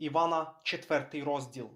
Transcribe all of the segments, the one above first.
Івана, 4 розділ.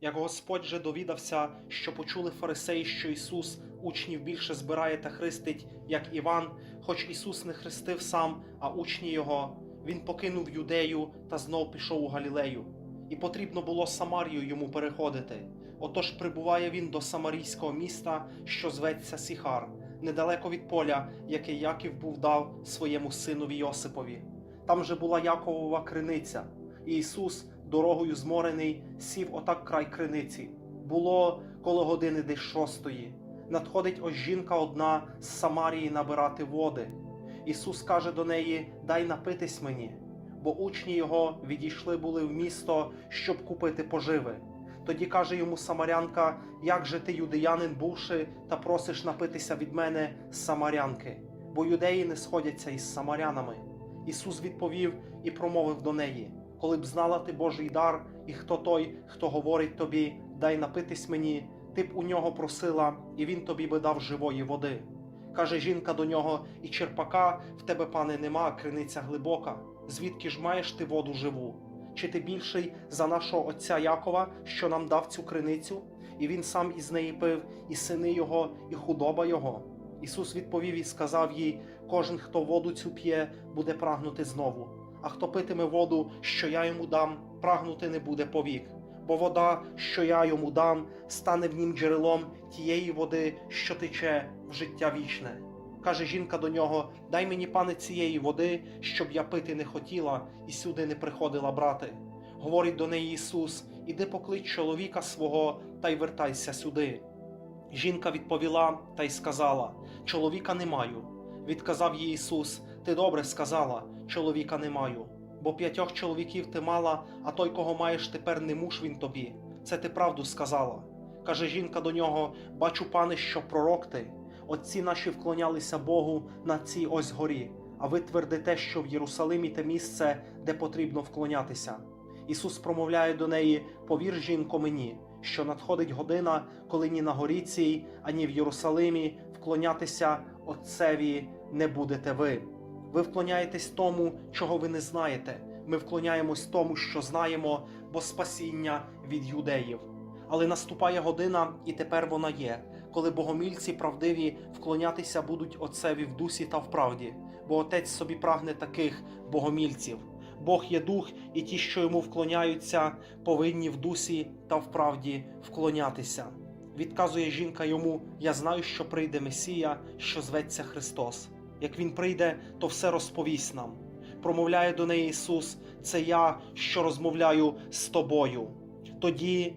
Як Господь же довідався, що почули фарисеї, що Ісус учнів більше збирає та хрестить, як Іван, хоч Ісус не хрестив сам, а учні Його, Він покинув юдею та знов пішов у Галілею. І потрібно було Самарію йому переходити. Отож прибуває він до самарійського міста, що зветься Сіхар, недалеко від поля, яке Яків був дав своєму синові Йосипові. Там же була Яковова криниця, і Ісус, дорогою зморений, сів отак край криниці. Було коло години десь шостої. Надходить ось жінка одна з Самарії набирати води. Ісус каже до неї: Дай напитись мені, бо учні його відійшли були в місто, щоб купити поживи. Тоді каже йому самарянка: Як же ти, юдеянин, бувши, та просиш напитися від мене самарянки, бо юдеї не сходяться із самарянами. Ісус відповів і промовив до неї: Коли б знала ти Божий дар, і хто той, хто говорить тобі, дай напитись мені, ти б у нього просила, і він тобі би дав живої води. Каже жінка до нього: І черпака в тебе, пане, нема, криниця глибока. Звідки ж маєш ти воду живу? Чи ти більший за нашого отця Якова, що нам дав цю криницю? І він сам із неї пив, і сини його, і худоба його. Ісус відповів і сказав їй: Кожен, хто воду цю п'є, буде прагнути знову. А хто питиме воду, що я йому дам, прагнути не буде повік. Бо вода, що я йому дам, стане в нім джерелом тієї води, що тече в життя вічне. Каже жінка до нього: Дай мені, пане, цієї води, щоб я пити не хотіла і сюди не приходила брати. Говорить до неї Ісус: Іди поклич чоловіка свого та й вертайся сюди. Жінка відповіла та й сказала: Чоловіка не маю. Відказав їй Ісус: Ти добре сказала, чоловіка не маю. Бо п'ятьох чоловіків ти мала, а той, кого маєш тепер, не муж він тобі. Це ти правду сказала. Каже жінка до нього: Бачу, пане, що пророк ти. Отці наші вклонялися Богу на цій ось горі, а ви твердите, що в Єрусалимі те місце, де потрібно вклонятися. Ісус промовляє до неї: Повір, жінко, мені, що надходить година, коли ні на горі цій, ані в Єрусалимі вклонятися Отцеві не будете ви. Ви вклоняєтесь тому, чого ви не знаєте. Ми вклоняємось тому, що знаємо, бо спасіння від юдеїв. Але наступає година, і тепер вона є, коли богомільці правдиві вклонятися будуть Отцеві в дусі та в правді, бо Отець собі прагне таких богомільців. Бог є дух, і ті, що йому вклоняються, повинні в дусі та в правді вклонятися. Відказує жінка йому: Я знаю, що прийде Месія, що зветься Христос. Як він прийде, то все розповість нам. Промовляє до неї Ісус: Це я, що розмовляю з тобою. Тоді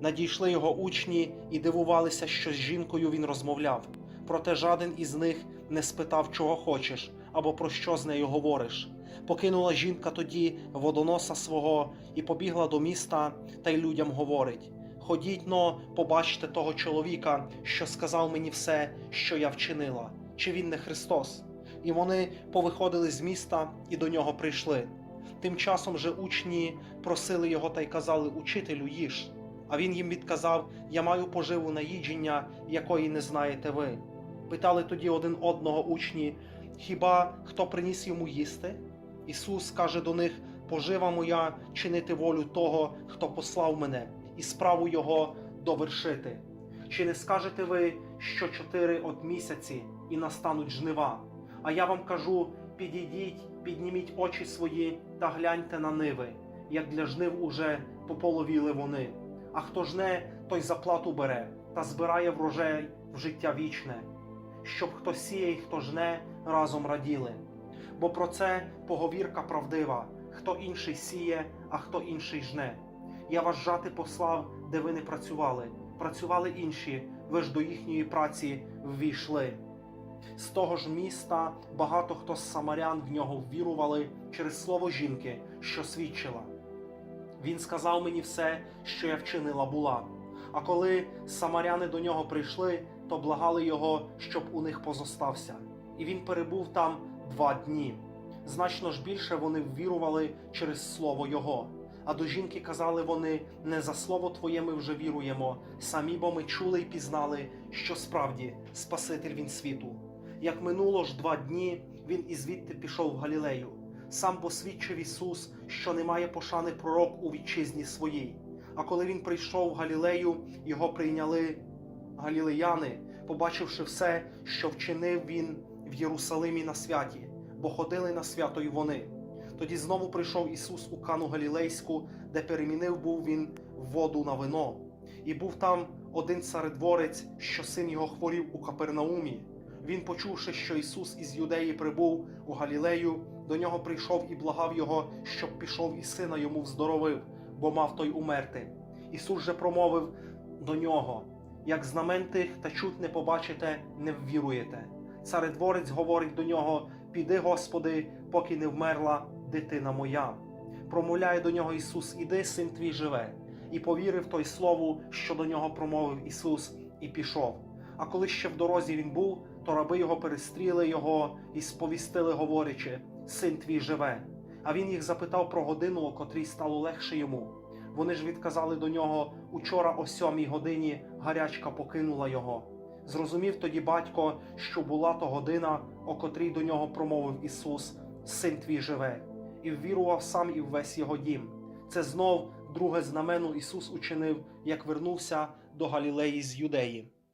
надійшли його учні і дивувалися, що з жінкою він розмовляв. Проте жаден із них не спитав, чого хочеш, або про що з нею говориш. Покинула жінка тоді водоноса свого і побігла до міста, та й людям говорить: Ходіть но, побачте того чоловіка, що сказав мені все, що я вчинила, чи він не Христос. І вони повиходили з міста і до нього прийшли. Тим часом же учні просили його та й казали: Учителю, їж. А він їм відказав: Я маю поживу на їдження, якої не знаєте ви. Питали тоді один одного учні: Хіба хто приніс йому їсти? Ісус каже до них: Пожива моя чинити волю того, хто послав мене, і справу Його довершити. Чи не скажете ви, що чотири от місяці і настануть жнива? А я вам кажу: підійдіть, підніміть очі свої та гляньте на ниви, як для жнив уже пополовіли вони. А хто жне, той заплату бере та збирає врожай в життя вічне, щоб хто сіє і хто жне, разом раділи. Бо про це поговірка правдива: хто інший сіє, а хто інший жне. Я вас жати послав, де ви не працювали, працювали інші, ви ж до їхньої праці ввійшли. З того ж міста багато хто з самарян в нього ввірували через слово жінки, що свідчила. Він сказав мені все, що я вчинила була. А коли самаряни до нього прийшли, то благали його, щоб у них позостався. І він перебув там два дні. Значно ж більше вони ввірували через слово Його. А до жінки казали вони: не за слово Твоє ми вже віруємо, самі бо ми чули й пізнали, що справді Спаситель він світу. Як минуло ж два дні, він і звідти пішов в Галілею. Сам посвідчив Ісус, що немає пошани пророк у вітчизні своїй. А коли він прийшов в Галілею, його прийняли галілеяни, побачивши все, що вчинив він в Єрусалимі на святі, бо ходили на свято й вони. Тоді знову прийшов Ісус у Кану Галілейську, де перемінив був він воду на вино. І був там один царедворець, що син його хворів у Капернаумі. Він, почувши, що Ісус із Юдеї прибув у Галілею, до нього прийшов і благав його, щоб пішов і сина йому вздоровив, бо мав той умерти. Ісус же промовив до нього: як знамен тих та чут не побачите, не ввіруєте. Царедворець говорить до нього: Піди, Господи, поки не вмерла дитина моя. Промовляє до нього Ісус: Іди, син твій живе. І повірив той слову, що до нього промовив Ісус, і пішов. А коли ще в дорозі він був, то раби його перестріли його і сповістили, говорячи: Син твій живе. А він їх запитав про годину, о котрій стало легше йому. Вони ж відказали до нього: Учора о сьомій годині гарячка покинула його. Зрозумів тоді батько, що була то година, о котрій до нього промовив Ісус: Син твій живе, і ввірував сам і весь його дім. Це знов друге знамену Ісус учинив, як вернувся до Галілеї з Юдеї.